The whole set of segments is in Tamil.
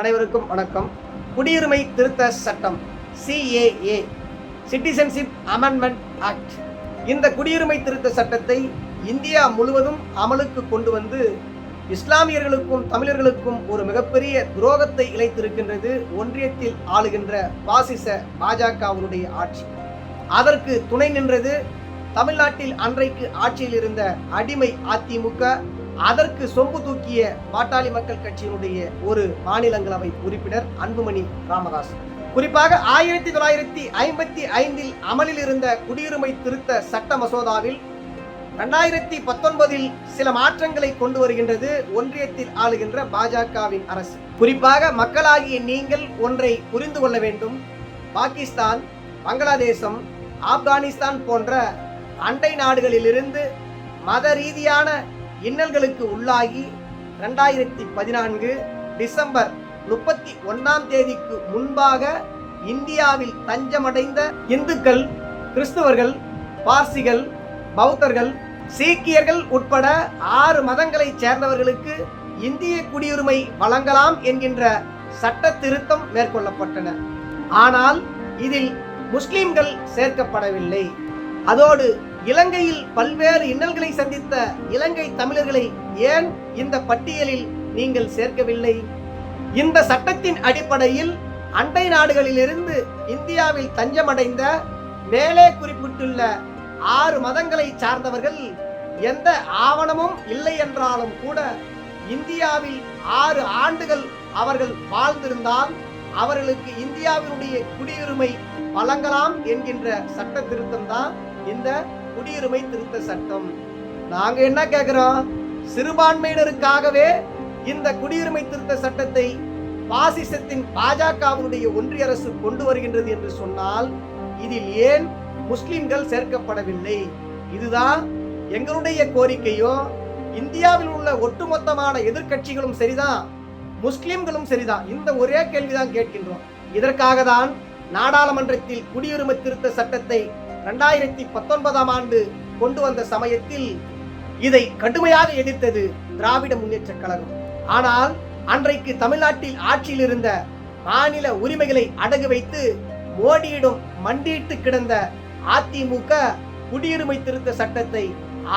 அனைவருக்கும் வணக்கம். குடியுரிமை திருத்த சட்டம் சிஏஏ சிட்டிசன்ஷிப் அமெண்ட்மெண்ட் ஆக்ட் இந்த குடியுரிமை திருத்த சட்டத்தை இந்தியா முழுவதும் அமலுக்கு கொண்டு வந்து இஸ்லாமியர்களுக்கும் தமிழர்களுக்கும் ஒரு மிகப்பெரிய துரோகத்தை இழைத்திருக்கின்றது ஒன்றியத்தில் ஆளுகின்ற பாசிச பாஜகவினுடைய ஆட்சி. அதற்கு துணை நின்றது தமிழ்நாட்டில் அன்றைக்கு ஆட்சியில் இருந்த அடிமை அதிமுக அதற்கு சொம்பு தூக்கிய பாட்டாளி மக்கள் கட்சியினுடைய ஒரு மாநிலங்களவை உறுப்பினர் அன்புமணி ராமதாஸ். குறிப்பாக ஆயிரத்தி தொள்ளாயிரத்தி ஐம்பத்தி ஐந்தில் அமலில் இருந்த குடியுரிமை திருத்த சட்ட மசோதாவில் ரெண்டாயிரத்தி பத்தொன்பதில் சில மாற்றங்களை கொண்டு வருகின்றது ஒன்றியத்தில் ஆளுகின்ற பாஜகவின் அரசு. குறிப்பாக மக்களாகிய நீங்கள் ஒன்றை புரிந்து கொள்ள வேண்டும். பாகிஸ்தான் பங்களாதேசம் ஆப்கானிஸ்தான் போன்ற அண்டை நாடுகளிலிருந்து மத ரீதியான இன்னல்களுக்கு உள்ளாகி ரெண்டாயிரத்தி பதினான்கு டிசம்பர் முப்பத்தி ஒன்றாம் தேதிக்கு முன்பாக இந்தியாவில் தஞ்சமடைந்த இந்துக்கள் கிறிஸ்துவர்கள் பார்சிகள் பௌத்தர்கள் சீக்கியர்கள் உட்பட ஆறு மதங்களைச் சேர்ந்தவர்களுக்கு இந்திய குடியுரிமை வழங்கலாம் என்கின்ற சட்ட திருத்தம் மேற்கொள்ளப்பட்டன. ஆனால் இதில் முஸ்லிம்கள் சேர்க்கப்படவில்லை. அதோடு இலங்கையில் பல்வேறு இன்னல்களை சந்தித்த இலங்கை தமிழர்களை ஏன் இந்த பட்டியலில் நீங்கள் சேர்க்கவில்லை? இந்த சட்டத்தின் அடிப்படையில் அண்டை நாடுகளிலிருந்து இந்தியாவில் தஞ்சமடைந்த மேலே குறிப்பிட்டுள்ள ஆறு மதங்களை சார்ந்தவர்கள் எந்த ஆவணமும் இல்லை என்றாலும் கூட இந்தியாவில் ஆறு ஆண்டுகள் அவர்கள் வாழ்ந்திருந்தால் அவர்களுக்கு இந்தியாவினுடைய குடியுரிமை வழங்கலாம் என்கின்ற சட்ட திருத்தம் தான் இந்த குடியுரிமை திருத்த சட்டம். நாங்க என்ன கேட்கிறோம் சிறுபான்மையினருக்காகவே இந்த குடியுரிமை திருத்த சட்டத்தை பாசிசத்தின் பாஜகவினுடைய ஒன்றிய அரசு கொண்டு வருகின்றது என்று சொன்னால் இதில் ஏன் முஸ்லிம்கள் சேர்க்கப்படவில்லை? இதுதான் எங்களுடைய கோரிக்கையும் இந்தியாவில் உள்ள ஒட்டுமொத்தமான எதிர்க்கட்சிகளும் சரிதான் முஸ்லிம்களும் சரிதான். இந்த ஒரே கேள்விதான் கேட்கின்றோம். இதற்காக தான் நாடாளுமன்றத்தில் குடியுரிமை திருத்த சட்டத்தை ரெண்டாயிரத்தி பத்தொன்பதாம் ஆண்டு கொண்டு வந்த சமயத்தில் இதை கடுமையாக எதிர்த்தது திராவிட முன்னேற்ற கழகம். ஆனால் அன்றைக்கு தமிழ்நாட்டில் ஆட்சியில் இருந்த மாநில உரிமைகளை அடகு வைத்து மோடியிடம் மண்டியிட்டு கிடந்த அதிமுக குடியுரிமை திருத்த சட்டத்தை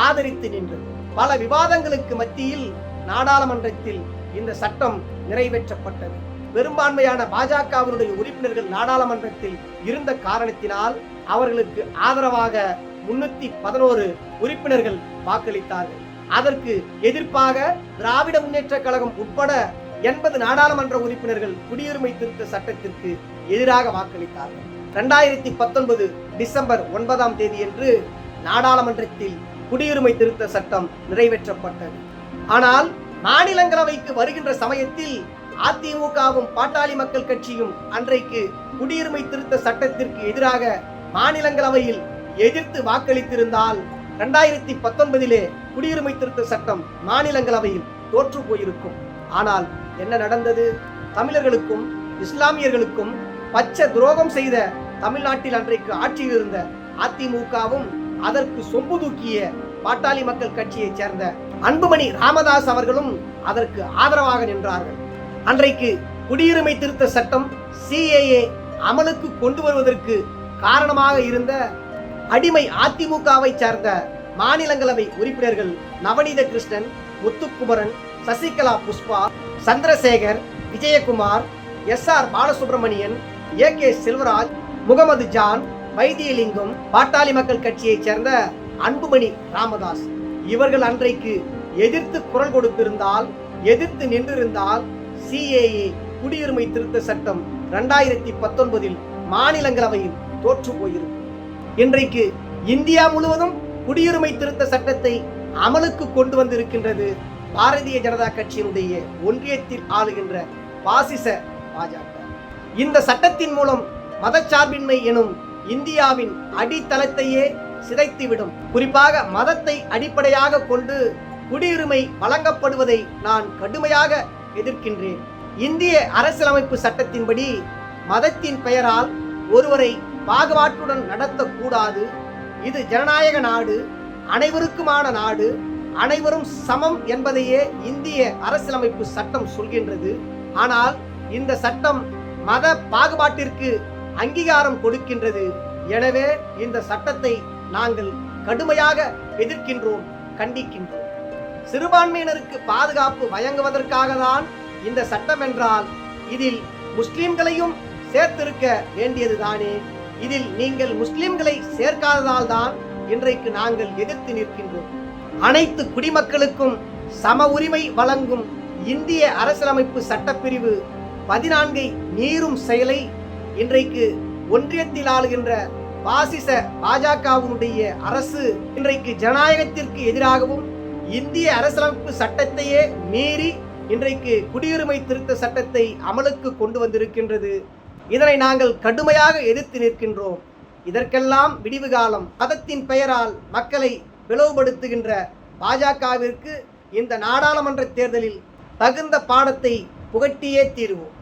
ஆதரித்து நின்றது. பல விவாதங்களுக்கு மத்தியில் நாடாளுமன்றத்தில் இந்த சட்டம் நிறைவேற்றப்பட்டது. பெரும்பான்மையான பாஜகவினுடைய உறுப்பினர்கள் நாடாளுமன்றத்தில் இருந்த காரணத்தினால் அவர்களுக்கு ஆதரவாக முன்னூத்தி பதினோரு உறுப்பினர்கள் வாக்களித்தார்கள். அதற்கு எதிர்ப்பாக திராவிட முன்னேற்ற கழகம் உட்பட எண்பது நாடாளுமன்ற உறுப்பினர்கள் குடியுரிமை திருத்த சட்டத்திற்கு எதிராக வாக்களித்தார்கள். இரண்டாயிரத்தி பத்தொன்பது டிசம்பர் ஒன்பதாம் தேதியன்று நாடாளுமன்றத்தில் குடியுரிமை திருத்த சட்டம் நிறைவேற்றப்பட்டது. ஆனால் மாநிலங்களவைக்கு வருகின்ற சமயத்தில் அதிமுகவும் பாட்டாளி மக்கள் கட்சியும் அன்றைக்கு குடியுரிமை திருத்த சட்டத்திற்கு எதிராக மாநிலங்களவையில் எதிர்த்து வாக்களித்திருந்தால் இரண்டாயிரத்தி பத்தொன்பதிலே குடியுரிமை திருத்த சட்டம் மாநிலங்களவையில் தோற்று போயிருக்கும். ஆனால் என்ன நடந்தது? தமிழர்களுக்கும் இஸ்லாமியர்களுக்கும் பச்சை துரோகம் செய்த தமிழ்நாட்டில் அன்றைக்கு ஆட்சியில் இருந்த அதிமுகவும் அதற்கு சொம்பு தூக்கிய பாட்டாளி மக்கள் கட்சியைச் சேர்ந்த அன்புமணி ராமதாஸ் அவர்களும் அதற்கு ஆதரவாக நின்றார்கள். அன்றைக்கு குடியுரிமை திருத்த சட்டம் சிஏஏ அமலுக்கு கொண்டு வருவதற்கு காரணமாக இருந்த அடிமை அதிமுகவை சார்ந்த மாநிலங்களவை உறுப்பினர்கள் Navaneetha Krishnan Muthukumaran Sasikala Pushpa Chandrasekar Vijayakumar S R Balasubramanian A K Selvaraj Mohammed John Vaithilingam பாட்டாளி மக்கள் கட்சியைச் சேர்ந்த அன்புமணி ராமதாஸ். இவர்கள் அன்றைக்கு எதிர்த்து குரல் கொடுத்திருந்தால் எதிர்த்து நின்றிருந்தால் சிஏஏ குடியுரிமை திருத்த சட்டம் ரெண்டாயிரத்தி பத்தொன்பதில் மாநிலங்களவையில் தோற்று போயிருக்கும் இன்றைக்கு இந்தியா முழுவதும் குடியுரிமை திருத்த சட்டத்தை அமலுக்கு கொண்டு வந்திருக்கின்றது பாரதிய ஜனதா கட்சியினுடைய ஒன்றியத்தில் ஆளுகின்ற பாசிச பாஜக. இந்த சட்டத்தின் மூலம் மதச்சார்பின்மை எனும் இந்தியாவின் அடித்தளத்தையே சிதைத்துவிடும். குறிப்பாக மதத்தை அடிப்படையாக கொண்டு குடியுரிமை வழங்கப்படுவதை நான் கடுமையாக எதிர்க்கின்றேன். இந்திய அரசியலமைப்பு சட்டத்தின்படி மதத்தின் பெயரால் ஒருவரை பாகுபாட்டுடன் நடத்தக்கூடாது. இது ஜனநாயக நாடு அனைவருக்குமான நாடு அனைவரும் சமம் என்பதையே இந்திய அரசியலமைப்பு சட்டம் சொல்கின்றது. ஆனால் இந்த சட்டம் மத பாகுபாட்டிற்கு அங்கீகாரம் கொடுக்கின்றது. எனவே இந்த சட்டத்தை நாங்கள் கடுமையாக எதிர்க்கின்றோம் கண்டிக்கின்றோம். சிறுபான்மையினருக்கு பாதுகாப்பு வழங்குவதற்காக தான் இந்த சட்டம் என்றால் இதில் முஸ்லிம்களையும் சேர்த்திருக்க வேண்டியதுதானே? இதில் நீங்கள் முஸ்லிம்களை சேர்க்காததால் தான் இன்றைக்கு நாங்கள் எதிர்த்து நிற்கின்றோம். அனைத்து குடிமக்களுக்கும் சம உரிமை வழங்கும் இந்திய அரசியலமைப்பு சட்டப்பிரிவு பதினான்கை மீறும் செயலை இன்றைக்கு ஒன்றியத்தில் ஆளுகின்ற பாசிச பாஜகவினுடைய அரசு இன்றைக்கு ஜனநாயகத்திற்கு எதிராகவும் இந்திய அரசியலமைப்பு சட்டத்தையே மீறி இன்றைக்கு குடியுரிமை திருத்த சட்டத்தை அமலுக்கு கொண்டு வந்திருக்கின்றது. இதனை நாங்கள் கடுமையாக எதிர்த்து நிற்கின்றோம். இதற்கெல்லாம் விடிவு காலம். மதத்தின் பெயரால் மக்களை பிளவுபடுத்துகின்ற பாஜகவிற்கு இந்த நாடாளுமன்ற தேர்தலில் தகுந்த பாடத்தை புகட்டியே தீருவோம்.